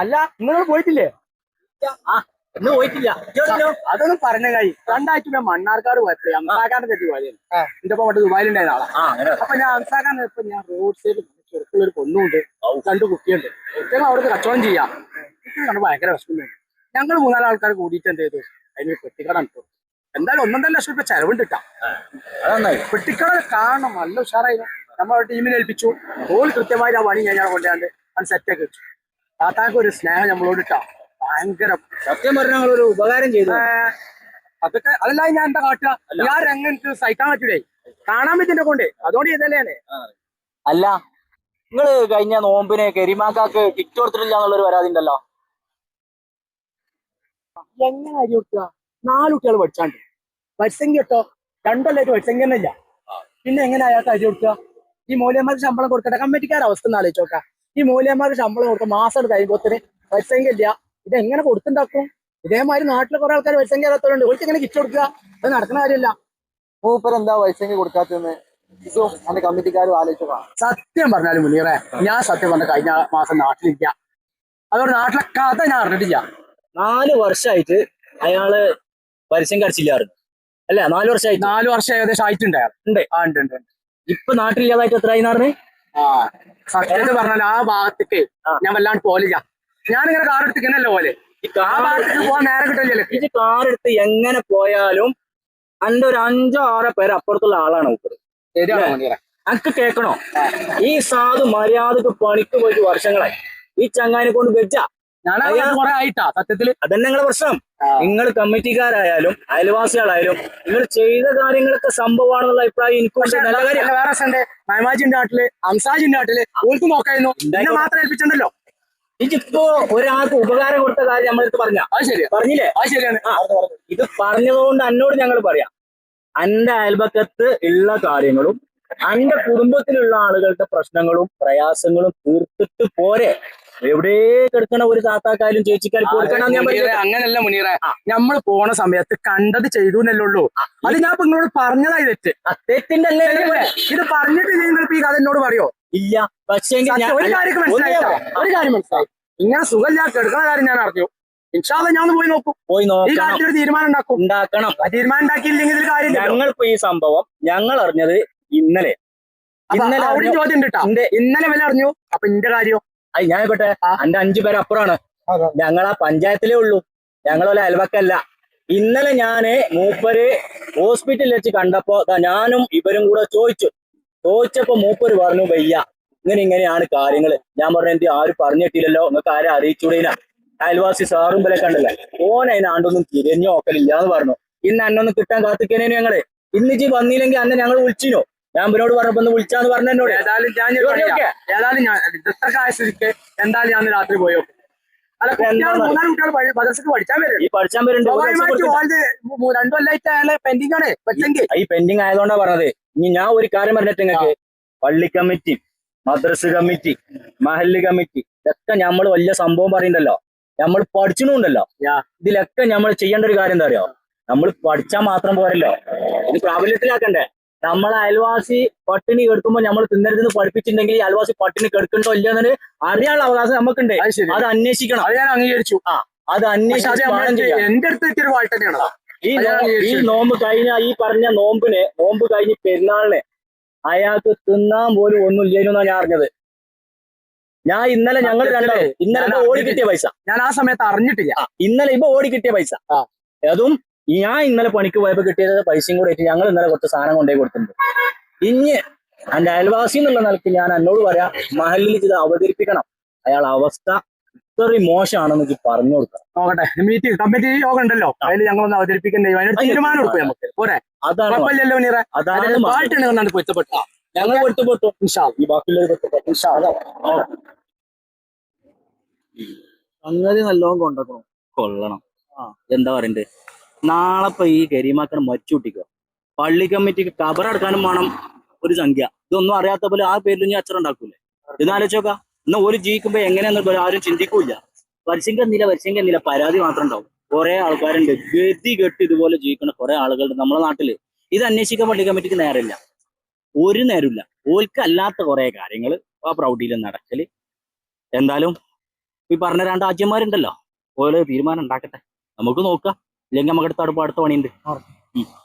അല്ല നിങ്ങൾ പോയിട്ടില്ലേ? ഇന്ന് പോയിട്ടില്ല? അതൊന്നും പറഞ്ഞ കഴി രണ്ടാഴ്ച ഞാൻ മണ്ണാർക്കാട് പോയപ്പോഴേ അംസാഖാന്റെ തെറ്റി പോയാലും എന്റെ ഒപ്പം പണ്ട് ദുബായിലുണ്ടായ ആളാ. അപ്പൊ ഞാൻ അംസാക്കാരൻ ഇപ്പൊ ഞാൻ റോഡ് സൈഡിൽ ചെറുക്കുള്ള ഒരു പൊന്നുണ്ട്. രണ്ട് കുട്ടിയുണ്ട്. ഞങ്ങൾ അവിടെ കച്ചവടം ചെയ്യാം. കണ്ട് ഭയങ്കര വിഷമം. ഞങ്ങൾ മൂന്നാൽ ആൾക്കാർ കൂടിയിട്ട് എന്ത് ചെയ്തു? അതിന് പെട്ടിക്കട ഇട്ടു. എന്തായാലും ഒന്നൊന്നര ലക്ഷം രൂപ ചെലവുണ്ട് കിട്ടാം പെട്ടിക്കട കാണണം. നല്ല ഉഷാറായിരുന്നു നമ്മളെ ടീമിനെ ഏൽപ്പിച്ചു. ഓൾ കൃത്യമായിട്ട് ആ പണി ഞാൻ കൊണ്ടാണ്ട് അത് സെറ്റാക്കി വെച്ചു. താത്താക്ക് ഒരു സ്നേഹം നമ്മളോട് ഇട്ടാ. ഭയങ്കര. സത്യം പറഞ്ഞ ഒരു ഉപകാരം ചെയ്തു. അതൊക്കെ അതല്ല ഞാൻ എന്താ കാട്ടുക ഞാൻ രംഗം എനിക്ക് സഹിക്കാൻ പറ്റൂലേ കാണാൻ പറ്റിന്റെ കൊണ്ട്. അതുകൊണ്ട് ചെയ്തല്ലേ അല്ല നിങ്ങൾ കഴിഞ്ഞ നോമ്പിന് കരിമാക്കാക്ക് കിറ്റ് കൊടുത്തിട്ടില്ല എന്നുള്ളൊരു പരാതി ഉണ്ടല്ലോ. എങ്ങനെ അരി കൊടുക്കുക നാല് കുട്ടികൾ പഠിച്ചാണ്ട്. പരിസംഖ്യ കേട്ടോ രണ്ടല്ലായിട്ട് പരിസംഖ്യ തന്നെ ഇല്ല പിന്നെ എങ്ങനെ അയാൾക്ക് അരി കൊടുക്കുക ഈ മൂല്യന്മാർക്ക് ശമ്പളം കൊടുക്കട്ടെ കമ്മിറ്റിക്കാരുടെ അവസ്ഥ ഒന്ന് ആലോചിച്ച് നോക്കാം. ഈ മൂല്യന്മാർക്ക് ശമ്പളം കൊടുക്കും മാസം കഴിയുമ്പോത്തിന് പരിസംഖ്യ ഇല്ല. ഇത് എങ്ങനെ കൊടുത്തുണ്ടാക്കും? ഇതേമാതിരി നാട്ടിലെ കുറെ ആൾക്കാർ പരിസംഖ്യ അറിയാത്തവരുണ്ട് ഓൾക്ക് എങ്ങനെ കിറ്റ് കൊടുക്കുക? അത് നടക്കുന്ന കാര്യമല്ല. മൂപ്പർ എന്താ വയസ്സെങ്കിൽ കൊടുക്കാത്തെന്ന് ഇതും എന്റെ കമ്മിറ്റിക്കാരും ആലോചിച്ചു സത്യം പറഞ്ഞാലും മുനീറേ ഞാൻ സത്യം പറഞ്ഞ കഴിഞ്ഞ മാസം നാട്ടിലില്ല. അതുകൊണ്ട് നാട്ടിലെ കഥ ഞാൻ അറിഞ്ഞിട്ടില്ല. നാല് വർഷമായിട്ട് അയാൾ പരസ്യം കടിച്ചില്ലായിരുന്നു. അല്ലേ? നാല് വർഷമായിട്ട് നാല് വർഷം ഏകദേശം ആയിട്ടുണ്ടായിരുന്നു ഉണ്ട്. ആ ഉണ്ട് ഉണ്ട്. ഇപ്പൊ നാട്ടിലില്ലാതായിട്ട് എത്ര നടന്ന് സത്യത്തിൽ പറഞ്ഞാൽ ആ ഭാഗത്തേക്ക്. ഞാൻ വല്ലാണ്ട് പോലില്ല. ഞാനിങ്ങനെ കാർ എടുത്തിക്കണല്ലോ പോലെ? ആ ഭാഗത്തേക്ക് പോകാൻ നേരം കിട്ടില്ലല്ലോ ഇത് കാർ എടുത്ത് എങ്ങനെ പോയാലും അന്റെ ഒരു അഞ്ചോ ആറോ പേര് അപ്പുറത്തുള്ള ആളാണ് മൂപ്പര്. ശരിയാണ് അനക്ക് കേൾക്കണോ? ഈ സാധു മര്യാദയ്ക്ക് പണിക്ക് പോയിട്ട് വർഷങ്ങളായി. ഈ ചങ്ങാനെ കൊണ്ട് വെച്ച. ആയിട്ടാ സത്യത്തിൽ അതന്നെ നിങ്ങളെ പ്രശ്നം. നിങ്ങൾ കമ്മിറ്റിക്കാരായാലും അയൽവാസികളായാലും നിങ്ങൾ ചെയ്ത കാര്യങ്ങളൊക്കെ സംഭവമാണെന്നുള്ള അഭിപ്രായം എനിക്ക്. നല്ല കാര്യം. വേറെ നാട്ടിൽ അംസാജിന്റെ നാട്ടിൽ ഓൾക്ക് നോക്കായിരുന്നു. എന്നെ. മാത്രം ഏൽപ്പിച്ചിട്ടുണ്ടല്ലോ. ഇതിപ്പോ ഒരാൾക്ക് ഉപകാരം കൊടുത്ത കാര്യം നമ്മളിത് പറഞ്ഞ? അത് പറഞ്ഞില്ലേ? അത് ശരിയാണ്. ഇത് പറഞ്ഞതുകൊണ്ട് എന്നോട് ഞങ്ങൾ പറയാം. അന്റെ അയൽപക്കത്ത് ഉള്ള കാര്യങ്ങളും അന്റെ കുടുംബത്തിലുള്ള ആളുകളുടെ പ്രശ്നങ്ങളും പ്രയാസങ്ങളും തീർത്തിട്ട് പോരെ. എവിടെ കിടക്കണ ഒരു താത്താക്കാലും ചേച്ചിക്കാലും കൊടുക്കണം ഞാൻ പറയുന്നത് അങ്ങനല്ല മുനീറ. നമ്മൾ പോണ സമയത്ത് കണ്ടത് ചെയ്തു എന്നല്ലേ ഉള്ളൂ അത് ഞാൻ ഇപ്പൊ നിങ്ങളോട് പറഞ്ഞതായി തെറ്റ്. തെറ്റിന്റെ അല്ലേ ഇത് പറഞ്ഞിട്ട് നിങ്ങൾ ഈ കഥ എന്നോട് പറയോ? ഇല്ല. പക്ഷേ ഒരു കാര്യം ഒരു കാര്യം മനസ്സിലായി. ഇങ്ങനെ സുഖം ഞാൻ കെടുക്കുന്ന കാര്യം ഞാൻ അറിഞ്ഞു. ഇൻഷാല്ല ഞാൻ പോയി നോക്കും. പോയി ഈ കാര്യത്തിൽ തീരുമാനം ഉണ്ടാക്കും. ഉണ്ടാക്കണം. തീരുമാനം ഉണ്ടാക്കിയില്ലെങ്കിൽ കാര്യമില്ല ഞങ്ങളിപ്പോ ഈ സംഭവം ഞങ്ങൾ അറിഞ്ഞത് ഇന്നലെ. ഇന്നലെ. ചോദ്യം ഇന്നലെ വില അറിഞ്ഞു. അപ്പൊ ഇന്റെ കാര്യം. അത് ഞാൻ ആയിക്കോട്ടെ. എന്റെ അഞ്ചു പേര് അപ്പുറമാണ് ആ പഞ്ചായത്തിലേ ഉള്ളൂ. ഞങ്ങളൊരു അയൽവക്കല്ല. ഇന്നലെ ഞാൻ മൂപ്പര് ഹോസ്പിറ്റലിൽ വെച്ച് കണ്ടപ്പോ ഞാനും ഇവരും കൂടെ ചോദിച്ചു. ചോദിച്ചപ്പോ മൂപ്പര് പറഞ്ഞു വയ്യ ഇങ്ങനെ ഇങ്ങനെയാണ് കാര്യങ്ങൾ. ഞാൻ പറഞ്ഞു എന്ത് ആരും പറഞ്ഞിട്ടില്ലല്ലോ. നിങ്ങൾക്ക് ആരും അറിയിച്ചൂടേന അയൽവാസി സാറും പോലെ കണ്ടല്ലേ? ഓൻ അതിനാണ്ടൊന്നും തിരിഞ്ഞു നോക്കലില്ല എന്ന് പറഞ്ഞു. ഇന്ന് അന്നൊന്ന് കിട്ടാൻ കാത്തിക്കേനു ഞങ്ങൾ. ഇന്നിച്ച് വന്നില്ലെങ്കിൽ അന്ന് ഞങ്ങൾ വിളിച്ചിനോ. ഞാൻ ഇവരോട് പറഞ്ഞപ്പോ ഒന്ന് വിളിച്ചാന്ന് പറഞ്ഞു എന്നോട്. ഏതായാലും ഞാൻ ഏതായാലും ഞാൻ ഇത്ര സ്ഥിതിക്ക് എന്തായാലും ഞാൻ രാത്രി പോയോ അല്ല കുട്ടികൾ? മൂന്നാൽ കുട്ടികൾ മദ്രസക്ക് പഠിച്ചാൻ വരും ഈ പഠിച്ചാൻ വരുന്നുണ്ട്. രണ്ടു കൊല്ലായിട്ട് അയാളെ പെൻഡിങ് ആണ്. പറ്റെങ്കിൽ. ഈ പെൻഡിങ് ആയതുകൊണ്ടാ പറഞ്ഞത്. ഇനി ഞാൻ ഒരു കാര്യം പറഞ്ഞിട്ട് നിങ്ങൾക്ക് പള്ളി കമ്മിറ്റി മദ്രസ് കമ്മിറ്റി മഹല്ല് കമ്മിറ്റി ഇതൊക്കെ നമ്മൾ വലിയ സംഭവം പറയുന്നുണ്ടല്ലോ. നമ്മൾ പഠിച്ചിട്ടുണ്ടല്ലോ. ഇതിലൊക്കെ നമ്മൾ ചെയ്യേണ്ട ഒരു കാര്യം എന്താ അറിയോ? നമ്മൾ പഠിച്ചാൽ മാത്രം പോരല്ലോ. ഇത് പ്രാബല്യത്തിലാക്കണ്ടേ? നമ്മളെ അയൽവാസി പട്ടിണി കെടുക്കുമ്പോൾ നമ്മൾ തിന്നരുതെന്ന് പഠിപ്പിച്ചിട്ടുണ്ടെങ്കിൽ ഈ അയൽവാസി പട്ടിണി കെടുക്കണ്ടോ എന്നൊരു അറിയാനുള്ള അവകാശം നമുക്കുണ്ട്. അത് അന്വേഷിക്കണം. അത് ഞാൻ അംഗീകരിച്ചു. പക്ഷെ അത് അന്വേഷിച്ചു എന്റെ അടുത്ത് തന്നെയാണ് ഈ ഈ. നോമ്പ് കഴിഞ്ഞ ഈ പറഞ്ഞ നോമ്പിന് നോമ്പ് കഴിഞ്ഞ് പെരുന്നാളിന് അയാൾക്ക് തിന്നാൻ പോലും ഒന്നും ഇല്ലായിരുന്നാ ഞാൻ അറിഞ്ഞത്. ഞാൻ ഇന്നലെ ഞങ്ങൾ രണ്ടേ ഇന്നലെ ഓടി കിട്ടിയ പൈസ. ഞാൻ ആ സമയത്ത് അറിഞ്ഞിട്ടില്ല. ഇന്നലെ ഇപ്പൊ ഓടി കിട്ടിയ പൈസ. അതും ഞാൻ ഇന്നലെ പണിക്ക് പോയപ്പോ കിട്ടിയത് പൈസയും കൂടെ ആയിട്ട് ഞങ്ങൾ ഇന്നലെ കുറച്ച് സാധനം കൊണ്ടേ കൊടുത്തിട്ടുണ്ട്. ഇനി എന്റെ അയൽവാസി എന്നുള്ള നിലയ്ക്ക് ഞാൻ എന്നോട് പറയാ മഹലിൽ ഇത് അവതരിപ്പിക്കണം. അയാൾ അവസ്ഥ ഇത്രയും മോശമാണെന്ന് എനിക്ക് പറഞ്ഞു കൊടുക്കാം നോക്കട്ടെ മീറ്റിംഗ് കമ്മിറ്റി യോഗം ഉണ്ടല്ലോ. അതിൽ ഞങ്ങൾ ഒന്ന് അവതരിപ്പിക്കണ്ടേ തീരുമാനം എടുക്കും നമുക്ക്. പോരെ. അതാണ് അതാണ് പൊരുത്തപ്പെട്ട ഞങ്ങൾ പൊരുത്തപ്പെട്ടു. ഈ ബാക്കിയുള്ളവർ പൊരുത്തപ്പെട്ടു. സംഗതി നല്ലോണം കൊണ്ടുവരണം കൊള്ളണം. ആ എന്താ പറയണ്ടേ? നാളെ ഇപ്പൊ ഈ കരിമാക്കണം മച്ചുട്ടിക്കോ പള്ളി കമ്മിറ്റിക്ക് കബറടക്കാനും വേണം ഒരു സംഖ്യ. ഇതൊന്നും അറിയാത്ത പോലെ ആ പേരിൽ ഇനി അച്ചറ ഉണ്ടാക്കൂലേ? ഇതാലോചിച്ചോക്ക എന്നാ ഒരു ജീവിക്കുമ്പോ എങ്ങനെയാന്ന് ആരും ചിന്തിക്കൂല വരിശങ്കന്നില്ല വരിശങ്കന്നില്ല പരാതി മാത്രം ഉണ്ടാവും. കുറെ ആൾക്കാരുണ്ട്. ഗതി കെട്ട് ഇതുപോലെ ജീവിക്കുന്ന കുറെ ആളുകളുണ്ട് നമ്മുടെ നാട്ടിൽ. ഇത് അന്വേഷിക്കാൻ പള്ളി കമ്മിറ്റിക്ക് നേരമില്ല. ഒരു നേരമില്ല. ഓൽക്കല്ലാത്ത കുറെ കാര്യങ്ങൾ ആ പ്രൗഢിയിൽ നടക്കൽ. എന്തായാലും ഈ പറഞ്ഞ രണ്ട് ആജ്യന്മാരുണ്ടല്ലോ ഓരോ തീരുമാനം ഉണ്ടാക്കട്ടെ. നമുക്ക് നോക്കാം. ഇല്ലെങ്കിൽ നമുക്ക് അടുത്ത അടുപ്പ് അടുത്ത പണിയുണ്ട്.